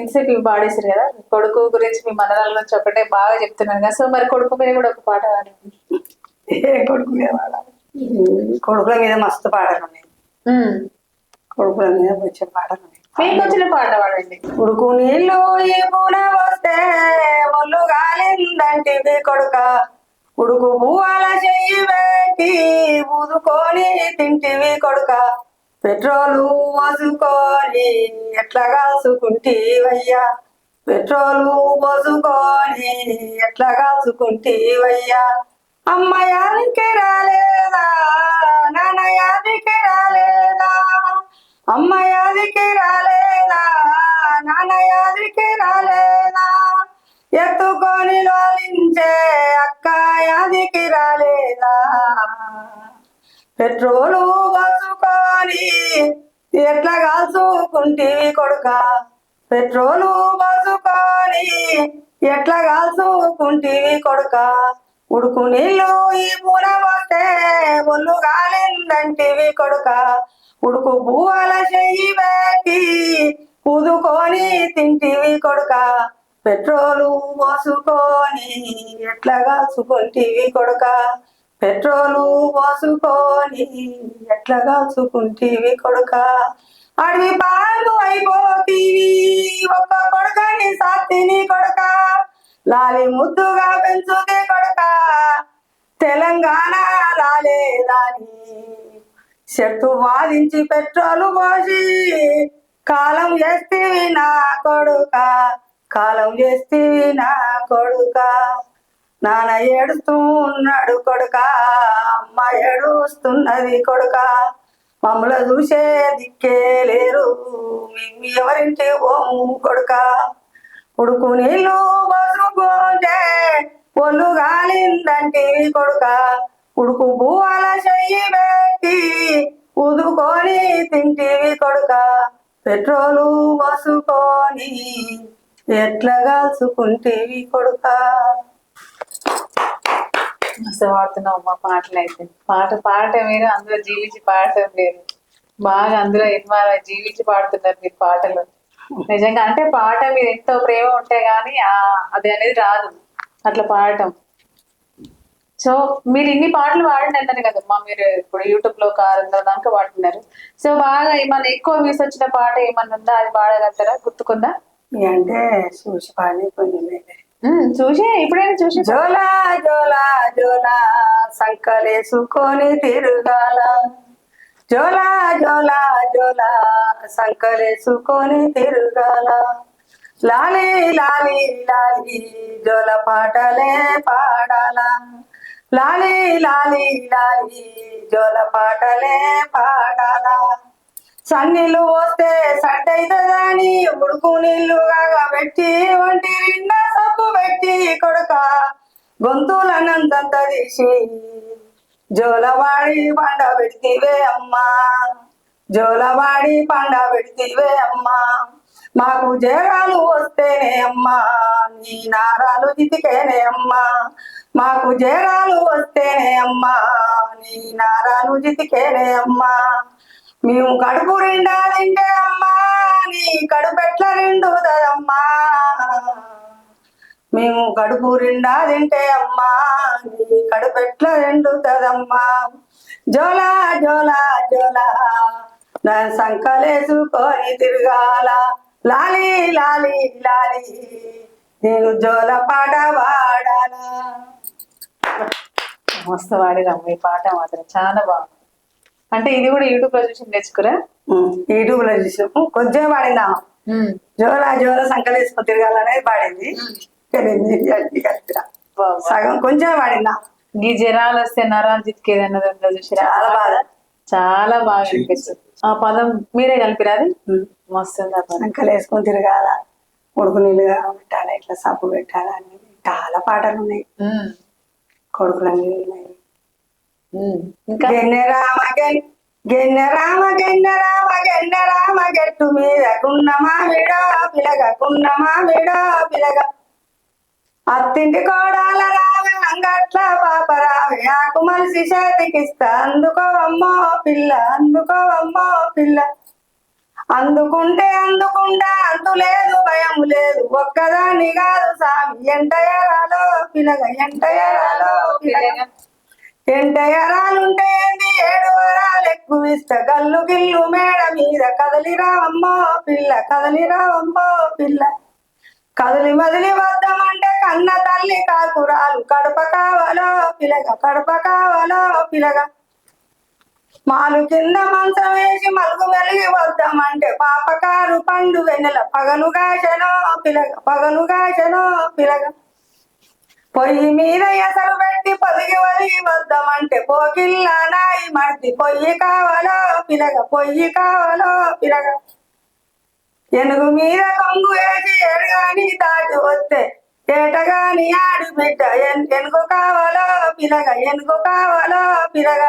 ఇంతసేపు ఇవి పాడేసారు కదా. కొడుకు గురించి మీ మనరాల గురించి ఒకటే బాగా చెప్తున్నారు కదా. సో మరి కొడుకు మీద కూడా ఒక పాట పాడండి. ఏ కొడుకు మీద పాడాలి? కొడుకుల మీద మస్తు పాటలు ఉన్నాయి. కొడుకుల మీద వచ్చే పాటలు ఉన్నాయి మీకు వచ్చిన పాట పాడండి. ఉడుకు నీళ్ళు ఈ పూన వస్తే ఒళ్ళు గాలిందంటివి కొడుక. ఉడుకు పువ్వాల చెయ్యి పెట్టి ఊదుకొని తింటివి కొడుక. పెట్రోలు పోసుకొని ఎట్లా కాసుకుంటీవయ్యా? పెట్రోలు పోసుకొని ఎట్లా కాసుకుంటీవయ్యా? అమ్మయానికి రాలేదా? నాన్న యాదికి రాలేదా? అమ్మ యాదికి రాలేదా? నాన్న యాదికి రాలేదా? ఎత్తుకొని లోలించే అక్కయాదికి రాలేదా? పెట్రోలు పోసుకొని ఎట్లా కాల్చుకుంటివి కొడుక? పెట్రోలు పోసుకొని ఎట్లా కాల్చుకుంటివి కొడుక? ఉడుకు నీళ్ళు ఈ పూల పోతే ఒళ్ళు గాలిందంటివి కొడుక. ఉడుకు పువ్వాల చెయ్యి పెట్టి పుదుకొని తింటివి కొడుక. పెట్రోలు పోసుకొని ఎట్లా కాల్చుకుంటివి కొడుక? పెట్రోలు పోసుకొని ఎట్లా కాల్చుకుంటివి కొడుక? అడవి పాలు అయిపోతీవి ఒక్క కొడుకని సాత్తిని కొడుక. లాలి ముద్దుగా పెంచుతే కొడుక తెలంగాణ లాలే లాలేదాని చెట్టు వాదించి పెట్రోలు పోసి కాలం చేస్తేవి నా కొడుక కాలం చేస్తేవి నా కొడుక. నాన్న ఏడుస్తూ ఉన్నాడు కొడుక అమ్మ ఏడుస్తున్నది కొడుక. మమ్మల చూసే దిక్కే లేరు మేము ఎవరింటి ఓము కొడుక. ఉడుకు నీళ్ళు పోసుకుంటే ఒళ్ళు గాలిందంటివి కొడుక. ఉడుకు భూవాల చెయ్యి పెట్టి ఉదుకొని తింటివి కొడుక. పెట్రోలు పోసుకొని ఎట్లా కాల్చుకుంటేవి కొడుక? మస్తు పాడుతున్నావు మా పాటలు అయితే పాట పాట మీరు అందులో జీవించి పాడటం లేదు బాగా అందులో ఇన్వాల్వ్ జీవించి పాడుతున్నారు మీరు పాటలు. నిజంగా అంటే పాట మీద ఎంతో ప్రేమ ఉంటే గానీ అది అనేది రాదు. అట్లా పాడటం. సో మీరు ఇన్ని పాటలు పాడినారు కదమ్మా మీరు ఇప్పుడు యూట్యూబ్లో కారంలో దాకా పాడుతున్నారు. సో బాగా ఏమన్నా ఎక్కువ వ్యూస్ వచ్చిన పాట ఏమన్నా ఉందా? అది పాడగలుగుతారా? గుర్తుకుందా? అంటే చూసి పాడి కొన్ని చూసి ఎప్పుడైనా చూసి జోలా జోలా జోలా సంకలేసుకొని తిరుగాల. జోలా జోలా జోలా సంకలేసుకొని తిరుగాల. లాలి లాలి లాలి జోల పాటలే పాడాల. లాలి లాలి లాలి జోల పాటలే పాడాల. సన్నీళ్ళు పోస్తే సట్ ఉడుకు నీళ్ళు కాగా పెట్టి ఒంటి నిండా సబ్బు పెట్టి కొడుక గొంతులనంతంత తీసి జోలవాడి పండ పెడితివే అమ్మా జోలవాడి పండ పెడితివే అమ్మా. మాకు జేరాలు వస్తేనే అమ్మా నీ నారాలు జితికేనే అమ్మా. మాకు జేరాలు వస్తేనే అమ్మా నీ నారాలు జితికేనే అమ్మా. మేము కడుపు నిండా తింటే అమ్మా నీ కడుపెట్ల నిండుదమ్మా మేము కడుపు నిండా తింటే అమ్మా నీ కడుపెట్ల నిండుదమ్మా జోలా జోలా జోలా నా సంకలేసుకొని తిరగాల. లాలి లాలి లాలి నేను జోల పాట పాడాలా. మస్తు పాడిరమ్మ ఈ పాట మాత్రం చాలా బాగుంది. అంటే ఇది కూడా యూట్యూబ్లో చూసి నేర్చుకురా? యూట్యూబ్లో చూసాము కొంచెం పాడిందా జోలా జోల సంకలేసుకొని తిరగాలనేది పాడింది. సగం కొంచెం పాడిందా ఈ జనాలు వస్తే నరాలు జిత్కేది అన్నది ఉందో చూసిరా? చాలా బాగా. చాలా బాగా అనిపిస్తుంది ఆ పదం మీరే కలిపిరా అది? మస్తు ఉంది ఆ పదం సంకలేసుకొని తిరగాల? కొడుకు నీళ్ళు పెట్టాలి ఇట్లా సబ్బు పెట్టాలి? అని చాలా పాటలు ఉన్నాయి. కొడుకుల ఉన్నాయి. ఇంకా? రామ గెన్ గెన్నె రామ గెన్నె రామ గెన్నె రామ గట్టు మీద కున్న మామిడ పిలగ కున్న మామిడ పిలగ. అత్తింటి కోడాల రావే అంగట్ల పాప రావే. నాకు మనిషి చేతికిస్తా అందుకో అమ్మో పిల్ల అందుకో అమ్మో పిల్ల. అందుకుంటే అందుకుంటా అంతు లేదు భయం లేదు. ఒక్కదాన్ని కాదు సామి ఎంట ఎరాలో పిలగ ఎంట ఎరాలో పిలగ. ఎంట ఏడు వరాలు ఎక్కువ ఇస్త గల్లు గిల్లు మేడ మీద కదలి రావమ్మో పిల్ల కదలి రావమ్మో పిల్ల. కదలి మదిలి వద్దామంటే కన్న తల్లి కాకురాలు కడప కావాలో పిలగ కడప కావాలో పిలగ. మాలు కింద మంచం వేసి మలుగు మెలిగి వద్దామంటే పాపకారు పండు వెన్నెల పగలు గాచనో పిలగ పగలు గాచనో పిలగ. పొయ్యి మీద ఎసరు పెట్టి పొదిగి ఒదిగి వద్దామంటే పోకిల్లా నాయి మర్ది పొయ్యి కావాలో పిలగ పొయ్యి కావాలో పిలగ. ఎనుగు మీద కొంగు వేసి ఎడగాని దాటి వస్తే ఏటగాని ఆడి బిడ్డ ఎనుగు కావాలో పిలగ ఎనుగు కావాలో పిలగ.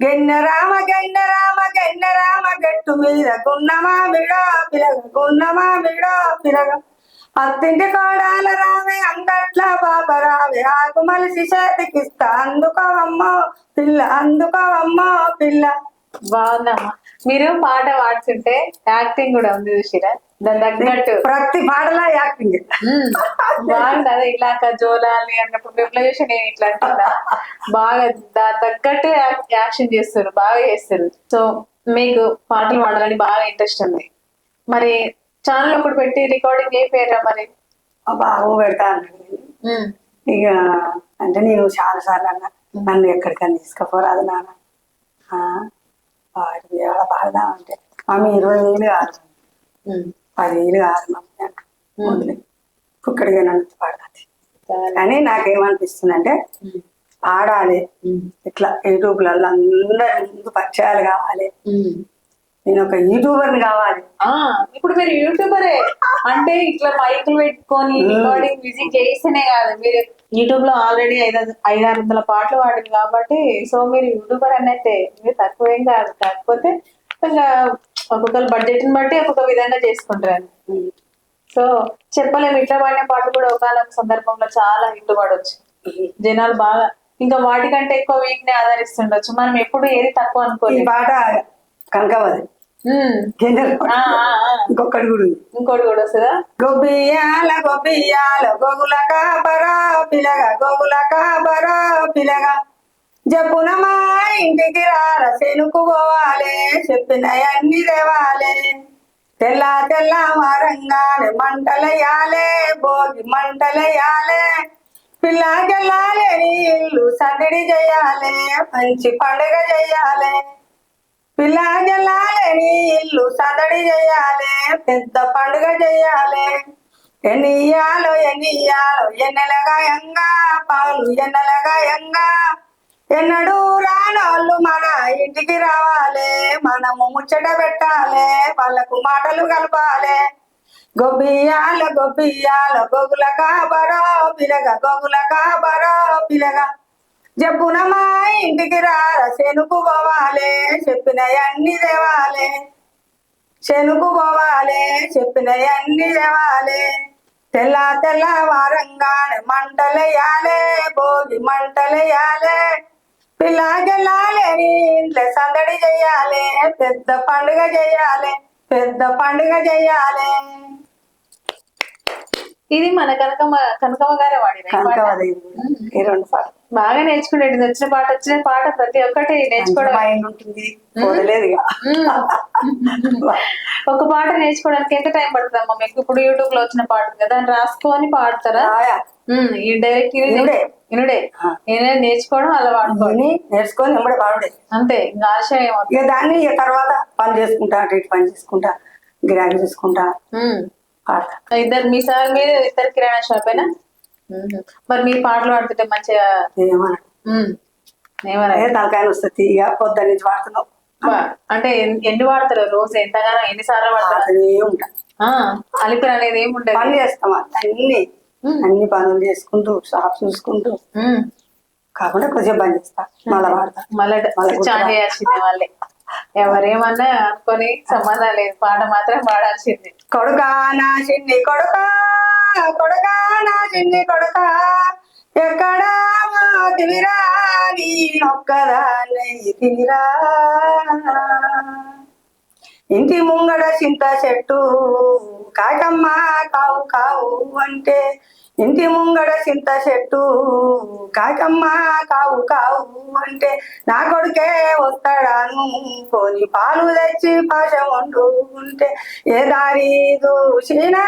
గెన్న రామ గెన్న రామ గెన్న రామ గట్టు మీద గున్నమా మామిడో పిలగ గున్నమా మామిడో పిలగ. అత్తింటి కోడాల రావే అంగట్ల పాప రావే. ఆకు మలిసి చేతికిస్తా. అందుకోవమ్మో పిల్ల అందుకోవమ్మో పిల్ల. బాగుందమ్మా. మీరు పాట పాడుతుంటే యాక్టింగ్ కూడా ఉంది చూసిరా? దాని తగ్గట్టు. ప్రతి పాటలా యాక్టింగ్. బాగుంది అదే ఇలాక జోలాలి అన్నప్పుడు మిమ్మల్ని చూసి నేను ఇట్లా అంటున్నా బాగా దాని తగ్గట్టు యాక్- యాక్షన్ చేస్తారు బాగా చేస్తారు. సో మీకు పాటలు పాడాలని బాగా ఇంట్రెస్ట్ ఉంది. మరి ఛానల్ ఒకటి పెట్టి రికార్డింగ్ ఏ పేరా మరి బాబు పెడతాను ఉమ్, ఇక అంటే నేను చాలా సార్లు అన్నా నన్ను ఎక్కడికైనా తీసుకుపోరాదు నాన్న. ఆ, వాడికి ఏడ పాడదాం అంటే మమ్మీ ఇరవై వేలు కాదు. పది వేలు కాదు మమ్మీ అంట ఇక్కడికి నన్ను పాడాలి. కానీ నాకేమనిపిస్తుంది అంటే ఉమ్, పాడాలి ఇట్లా యూట్యూబ్లలో అందరి ముందు పరిచయాలు కావాలి. నేను ఒక యూట్యూబర్ని కావాలి. ఆ ఇప్పుడు మీరు యూట్యూబరే. అంటే ఇట్లా మైకులు పెట్టుకొని రికార్డింగ్ మ్యూజిక్ చేస్తేనే కాదు. మీరు యూట్యూబ్లో ఆల్రెడీ ఐదు ఐదు ఆరు వందల పాటలు పాడింది కాబట్టి సో మీరు యూట్యూబర్ అన్నట్టే. మీరు తక్కువేం కాదు. కాకపోతే ఇంకా ఒక్కొక్కరు బడ్జెట్ని బట్టి ఒక్కొక్క విధంగా చేసుకుంటారు. సో చెప్పలేము. ఇట్లా పాడిన పాటలు కూడా ఒకనొక సందర్భంలో చాలా హిట్ పడవచ్చు జనాలు బాగా ఇంకా వాటికంటే ఎక్కువ వీటిని ఆదరిస్తుండొచ్చు. మనం ఎప్పుడు ఏది తక్కువ అనుకోలేదు. పాట ఆ, ఆ. ఇంకొకటి కూడా. ఇంకోటి కూడా వస్తుందా? గొబ్బియాల గొబ్బియాల గోగుల కాపరా పిలగ గోగుల కాపరా పిలగ. జపున మా ఇంటికి రార శనుకు పోవాలే చెప్పిన అన్ని తేవాలే. తెల్ల తెల్ల వారంగానే మంటలయాలే భోగి మంటలయాలే పిల్ల జల్లాలే నీ ఇల్లు సందడి చేయాలే మంచి పండుగ చేయాలే. పిల్ల ఇల్లు సందడి చేయాలి పెద్ద పండుగ చేయాలి. ఎన్ని ఇయ్యాలో ఎన్ని ఇయ్యాలో ఎన్నెలగా ఎంగా పాలు ఎన్నెలగా ఎంగా. ఎన్నడూ రానోళ్ళు మన ఇంటికి రావాలి మనము ముచ్చట పెట్టాలి వాళ్ళకు మాటలు కలపాలి. గొబ్బియాల గొబ్బియాల గొగుల కాబరో పిలగ గొగుల కాబరో పిలగ. జబ్బున మా ఇంటికి రార శనుకు పోవాలే చెప్పిన అన్ని దేవాలే శనుకు పోవాలే చెప్పిన అన్ని దేవాలే తెల్ల తెల్ల వారంగానే మంటలేయాలే భోగి మంటలేయాలే. పిల్ల ఇంట్లో సందడి చేయాలి పెద్ద పండుగ చేయాలి పెద్ద పండుగ చేయాలి. ఇది మన కనకమ్మ కనకమ్మ గారే వాడిన ఈ రెండు పాటలు బాగా నేర్చుకునేది వచ్చిన పాట వచ్చిన పాట ప్రతి ఒక్కటి నేర్చుకోవడం. మైండ్ ఉంటుంది. వదిలేదు. ఒక పాట నేర్చుకోవడానికి ఎంత టైం పడుతుందమ్మా మీకు? ఇప్పుడు యూట్యూబ్లో వచ్చిన పాట కదా దాన్ని రాసుకొని పాడతారా. ఈ డైరెక్ట్ ఇనుడే. ఆ. ఏదైనా నేర్చుకోవడం అలా వాడుకోవడం విని నేర్చుకొని పాడుడే. అంతే ఇంకా ఆశయం దాన్ని తర్వాత పని చేసుకుంటా అటు ఇటు పని చేసుకుంటా గిరాకీ చూసుకుంటా. ఇద్దరు మీ సార్ మీరు ఇద్దరు కిరాణా షాప్ అయినా మరి మీరు పాటలు పాడుతుంటే మంచిగా ఏమన్నా తలకాయలు వస్తుంది ఇక పొద్దున్న నుంచి పాడుతున్నావు బా- అంటే ఎన్- ఎన్ని వాడతారు రోజు? ఎంతగానో ఎన్నిసార్లు వాడతారు? ఉంటా. అలిపిరి అనేది ఏమి ఉండదు. పని చేస్తాం అన్ని. అన్ని పనులు చేసుకుంటూ షాప్ చూసుకుంటూ. కాకుండా కొద్దిసేపు పని చేస్తా. మళ్ళీ పాడతా మళ్ళా మళ్ళా ఎవరేమన్నా అనుకొని సంబంధం లేదు పాట మాత్రం పాడాల్సింది. కొడుకా నా చిన్ని కొడుకా కొడుకా నా చిన్ని కొడుకా ఎక్కడా మాదివిరా నీ ఒక్కదాన్ని తిరిరా ఇంటి ముంగడ చింత చెట్టు కాకమ్మ కావు కావు అంటే ఇంటి ముంగడ చింత చెట్టు. కాకమ్మ కావు కావు అంటే నా కొడుకే వస్తాడాను. కొని పాలు తెచ్చి పాశం వండుకుంటే ఏ దారి దూసినా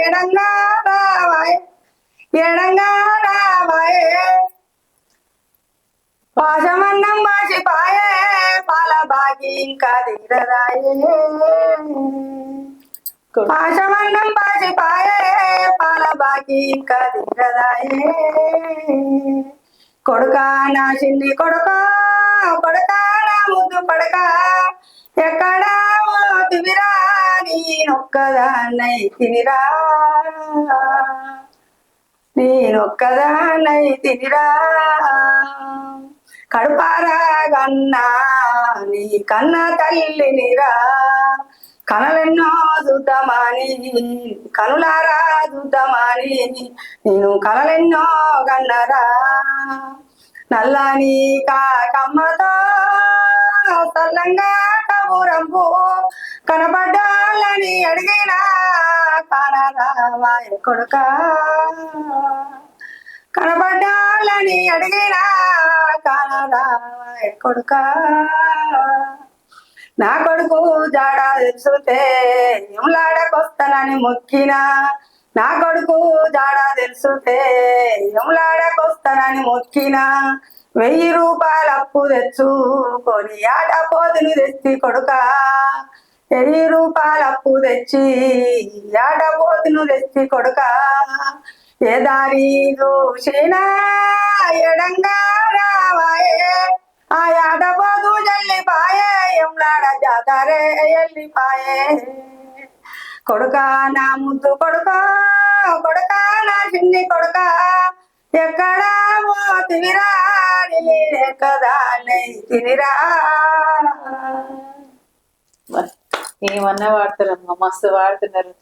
ఎడంగా రావాయ్ ఎడంగా రావాయే. పాశమన్నం బాసిపాయే పాల బాగి ఇంకా తీరదాయే పాశమన్నం బాసిపాయే పాల బాగి ఇంకా తీరదాయే నా చిన్ని కొడుకా కొడుకా నా ముద్దు పడక. ఎక్కడా తివిరా నేనొక్కదాన్నై తినిరా. నేనొక్కదాన్నై తినిరా. కడుపారా కన్నా నీ కన్న తల్లినిరా. కనలెన్నో చూద్దామని కనులారా చూద్దామని నేను కనలెన్నో గన్నరా. నల్లని కాకమ్మతో సల్లంగా కబురంపు కనబడ్డాలని అడిగినా కానరావాయ కొడుక. కనబడ్డాలని అడిగినా కానరావాయ కొడుకా. నా కొడుకు జాడ తెలుసుతే ఎంలాడకొస్తానని మొక్కినా. నా కొడుకు జాడ తెలుసుతే ఎములాడకొస్తానని మొక్కినా. వెయ్యి రూపాయలు అప్పు తెచ్చుకొని ఆట పోతులు తెచ్చి కొడుక. వెయ్యి రూపాయలు అప్పు తెచ్చి ఆట పోతులు తెచ్చి కొడుక. ఏ దారి చూసినా ఎడంగా రావాయే. ఆ యాదపోతు జల్లిపాయే ఎంలాడ జాతరే ఎల్లిపాయే కొడుక నా ముద్దు కొడుక కొడుక నా చిన్ని కొడుక ఎక్కడ పోతివిరా కదా తినిరా. ఏమన్నా వాడుతున్నారు మస్తు వాడుతున్నారు.